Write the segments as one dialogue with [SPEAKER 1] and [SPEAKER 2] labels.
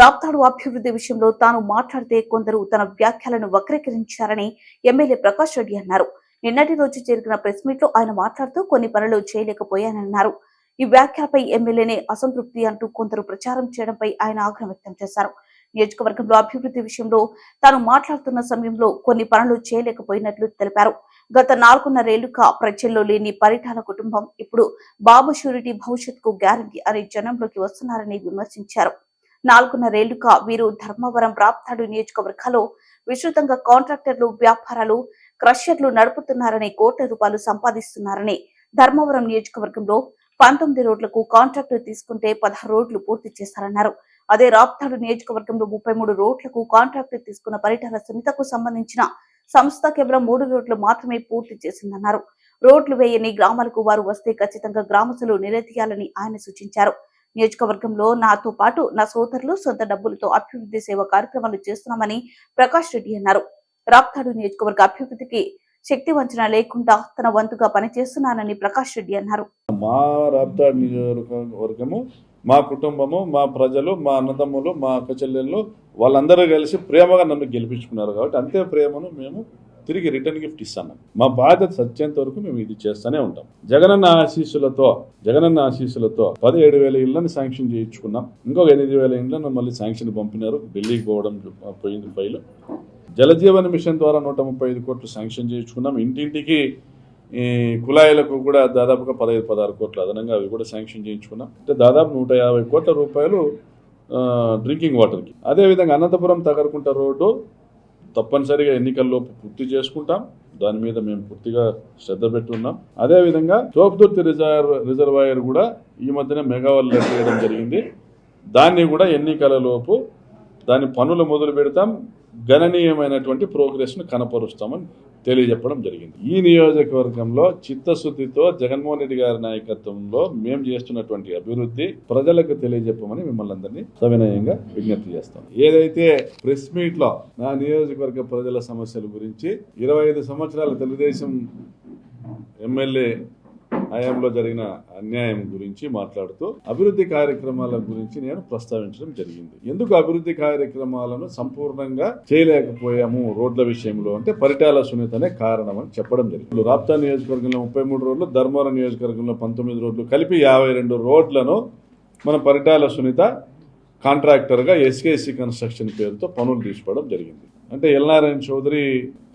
[SPEAKER 1] రాప్తాడు అభివృద్ధి విషయంలో తాను మాట్లాడితే కొందరు తన వ్యాఖ్యలను వక్రీకరించారని ఎమ్మెల్యే ప్రకాష్ రెడ్డి అన్నారు. నిన్నటి రోజు జరిగిన ప్రెస్ మీట్లో ఆయన మాట్లాడుతూ కొన్ని పనులు చేయలేకపోయానన్నారు. ఈ వ్యాఖ్యలపై ఎమ్మెల్యేనే అసంతృప్తి అంటూ కొందరు ప్రచారం చేయడంపై ఆయన ఆగ్రహం వ్యక్తం చేశారు. నియోజకవర్గంలో అభివృద్ధి విషయంలో తాను మాట్లాడుతున్న సమయంలో కొన్ని పనులు చేయలేకపోయినట్లు తెలిపారు. గత నాలుగున్నరేళ్ళుగా ప్రజల్లో లేని పరిటాల కుటుంబం ఇప్పుడు బాబు షూరిటీ భవిష్యత్తుకు గ్యారంటీ అనే జనంలోకి వస్తున్నారని విమర్శించారు. నాలుగున్నరేళ్ళుగా వీరు ధర్మవరం రాప్తాడు నియోజకవర్గాల్లో విస్తృతంగా కాంట్రాక్టర్లు వ్యాపారాలు క్రషర్లు నడుపుతున్నారని కోట్ల రూపాయలు సంపాదిస్తున్నారని ధర్మవరం నియోజకవర్గంలో పంతొమ్మిది రోడ్లకు కాంట్రాక్టు తీసుకుంటే పదహారు రోడ్లు పూర్తి చేశారన్నారు అదే రాప్తాడు నియోజకవర్గంలో ముప్పై మూడు రోడ్లకు కాంట్రాక్టు తీసుకున్న పరిటాల సునీతకు సంబంధించిన సంస్థ కేవలం మూడు రోడ్లు మాత్రమే పూర్తి చేసిందన్నారు. రోడ్లు వేయని గ్రామాలకు వారు వస్తే ఖచ్చితంగా గ్రామస్తులు నిలదీయాలని ఆయన సూచించారు. నియోజకవర్గంలో నాతో పాటు నా సోదరులు సొంత డబ్బులతో అభివృద్ధి సేవ కార్యక్రమాలు చేస్తున్నామని ప్రకాష్ రెడ్డి అన్నారు. రాప్తాడు నియోజకవర్గ అభివృద్ధికి శక్తి వంచన లేకుండా తన వంతుగా పనిచేస్తున్నానని ప్రకాష్ రెడ్డి అన్నారు.
[SPEAKER 2] మా రాప్తాడు నియోజకవర్గము మా కుటుంబము మా ప్రజలు మా అన్నదమ్ములు మా అక్క చెల్లెళ్ళు వాళ్ళందరూ కలిసి ప్రేమగా నన్ను గెలిపించుకున్నారు కాబట్టి అంతే ప్రేమను మేము తిరిగి రిటర్న్ గిఫ్ట్ ఇస్తాను మా బాధ్యత సత్యంత వరకు మేము ఇది చేస్తూనే ఉంటాం. జగనన్న ఆశీస్సులతో జగనన్న ఆశీస్సులతో పదిహేడు వేల ఇళ్ళను శాంక్షన్ చేయించుకున్నాం. ఇంకొక ఎనిమిది వేల ఇళ్ళను మళ్ళీ శాంక్షన్ పంపినారు. ఢిల్లీకి పోవడం పోయింది ఫైలు. జలజీవన్ మిషన్ ద్వారా నూట ముప్పై ఐదు కోట్లు శాంక్షన్ చేయించుకున్నాం. ఇంటింటికి ఈ కుళాయిలకు కూడా దాదాపుగా పదహైదు పదహారు కోట్లు అదనంగా అవి కూడా శాంక్షన్ చేయించుకున్నాం. అంటే దాదాపు నూట యాభై కోట్ల రూపాయలు డ్రింకింగ్ వాటర్కి. అదేవిధంగా అనంతపురం తగరకుంట రోడ్డు తప్పనిసరిగా ఎన్నికల్లోపు పూర్తి చేసుకుంటాం. దాని మీద మేము పూర్తిగా శ్రద్ధ పెట్టున్నాం. అదేవిధంగా తోపుదుర్తి రిజర్వ్ రిజర్వాయర్ కూడా ఈ మధ్యనే మెగావాల్ చేయడం జరిగింది. దాన్ని కూడా ఎన్నికలలోపు దాని పనులు మొదలు పెడతాం. గణనీయమైనటువంటి ప్రోగ్రెస్ను కనపరుస్తామని తెలియజెప్పడం జరిగింది. ఈ నియోజకవర్గంలో చిత్తశుద్ధితో జగన్మోహన్ రెడ్డి గారి నాయకత్వంలో మేము చేస్తున్నటువంటి అభివృద్ధి ప్రజలకు తెలియజెప్పమని మిమ్మల్ని అందరినీ సవినయంగా విజ్ఞప్తి చేస్తాం. ఏదైతే ప్రెస్ మీట్లో నా నియోజకవర్గ ప్రజల సమస్యల గురించి ఇరవై ఐదు సంవత్సరాల తెలుగుదేశం ఎమ్మెల్యే హయాంలో జరిగిన అన్యాయం గురించి మాట్లాడుతూ అభివృద్ధి కార్యక్రమాల గురించి నేను ప్రస్తావించడం జరిగింది. ఎందుకు అభివృద్ధి కార్యక్రమాలను సంపూర్ణంగా చేయలేకపోయాము రోడ్ల విషయంలో అంటే పరిటాల సునీతనే కారణం అని చెప్పడం జరిగింది. రాప్తా నియోజకవర్గంలో ముప్పై మూడు రోడ్లు ధర్మవరం నియోజకవర్గంలో పంతొమ్మిది రోడ్లు కలిపి యాభై రెండు రోడ్లను మన పరిటాల సునీత కాంట్రాక్టర్గా ఎస్కేసి కన్స్ట్రక్షన్ పేరుతో పనులు తీసుకోవడం జరిగింది. అంటే ఎల్నారాయణ చౌదరి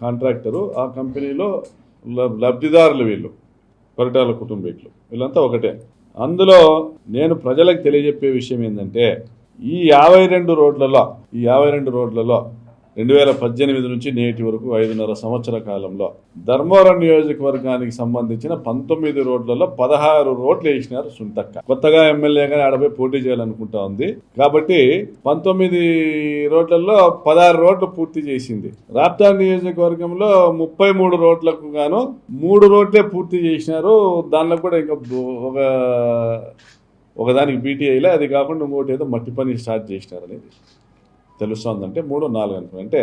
[SPEAKER 2] కాంట్రాక్టరు ఆ కంపెనీలో లబ్ధిదారులు వీళ్ళు. పరిటాల కుటుంబీకులు. వీళ్ళంతా ఒకటే. అందులో నేను ప్రజలకు తెలియజెప్పే విషయం ఏంటంటే ఈ యాభై రెండు రోడ్లలో ఈ యాభై రెండు రోడ్లలో రెండు వేల పద్దెనిమిది నుంచి నేటి వరకు ఐదున్నర సంవత్సర కాలంలో ధర్మవరం నియోజకవర్గానికి సంబంధించిన పంతొమ్మిది రోడ్లలో పదహారు రోడ్లు వేసినారు సుంతక్క. కొత్తగా ఎమ్మెల్యేగా ఆడపై పోటీ చేయాలనుకుంటా ఉంది. కాబట్టి పంతొమ్మిది రోడ్లలో పదహారు రోడ్లు పూర్తి చేసింది. రాప్తా నియోజకవర్గంలో ముప్పై మూడు రోడ్లకు గాను మూడు రోడ్లే పూర్తి చేసినారు. దానిలో కూడా ఇంకా ఒక ఒకదానికి బీటీఐలో అది కాకుండా ఇంకోటి ఏదో మట్టి పని స్టార్ట్ చేసినారు అనేది. తెలుస్తోందంటే మూడు నాలుగు అంటే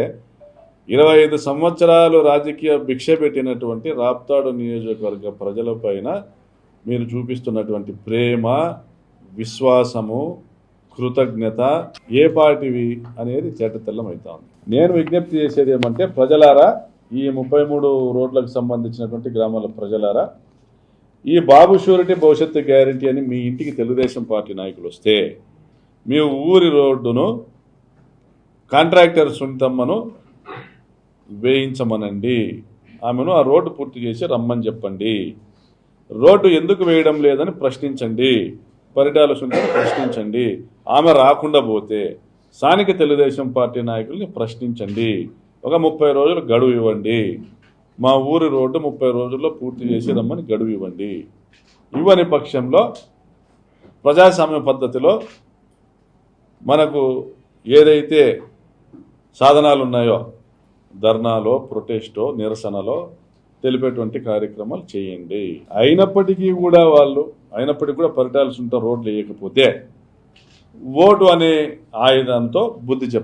[SPEAKER 2] ఇరవై ఐదు సంవత్సరాలు రాజకీయ భిక్ష పెట్టినటువంటి రాప్తాడు నియోజకవర్గ ప్రజలపైన మీరు చూపిస్తున్నటువంటి ప్రేమ విశ్వాసము కృతజ్ఞత ఏ పార్టీవి అనేది తేటతెల్లం అవుతా ఉంది. నేను విజ్ఞప్తి చేసేది ఏమంటే ప్రజలారా ఈ ముప్పై మూడు రోడ్లకు సంబంధించినటువంటి గ్రామాల ప్రజలారా ఈ బాబు షూరిటీ భవిష్యత్తు గ్యారంటీ అని మీ ఇంటికి తెలుగుదేశం పార్టీ నాయకులు వస్తే మీ ఊరి రోడ్డును కాంట్రాక్టర్ సునీతమ్మను వేయించమనండి. ఆమెను ఆ రోడ్డు పూర్తి చేసి రమ్మని చెప్పండి. రోడ్డు ఎందుకు వేయడం లేదని ప్రశ్నించండి. పరిటాల సునీతను ప్రశ్నించండి. ఆమె రాకుండా పోతే స్థానిక తెలుగుదేశం పార్టీ నాయకుల్ని ప్రశ్నించండి. ఒక ముప్పై రోజులు గడువు ఇవ్వండి. మా ఊరి రోడ్డు ముప్పై రోజుల్లో పూర్తి చేసి రమ్మని గడువు ఇవ్వండి. ఇవ్వని పక్షంలో ప్రజాస్వామ్య పద్ధతిలో మనకు ఏదైతే సాధనాలు ఉన్నాయో ధర్నాలో ప్రొటెస్టో నిరసనలో తెలిపేటువంటి కార్యక్రమాలు చేయండి. అయినప్పటికీ కూడా వాళ్ళు అయినప్పటికీ కూడా పరిటాల్సి ఉంటా రోడ్లు వేయకపోతే ఓటు అనే ఆయుధంతో బుద్ధి చెప్తారు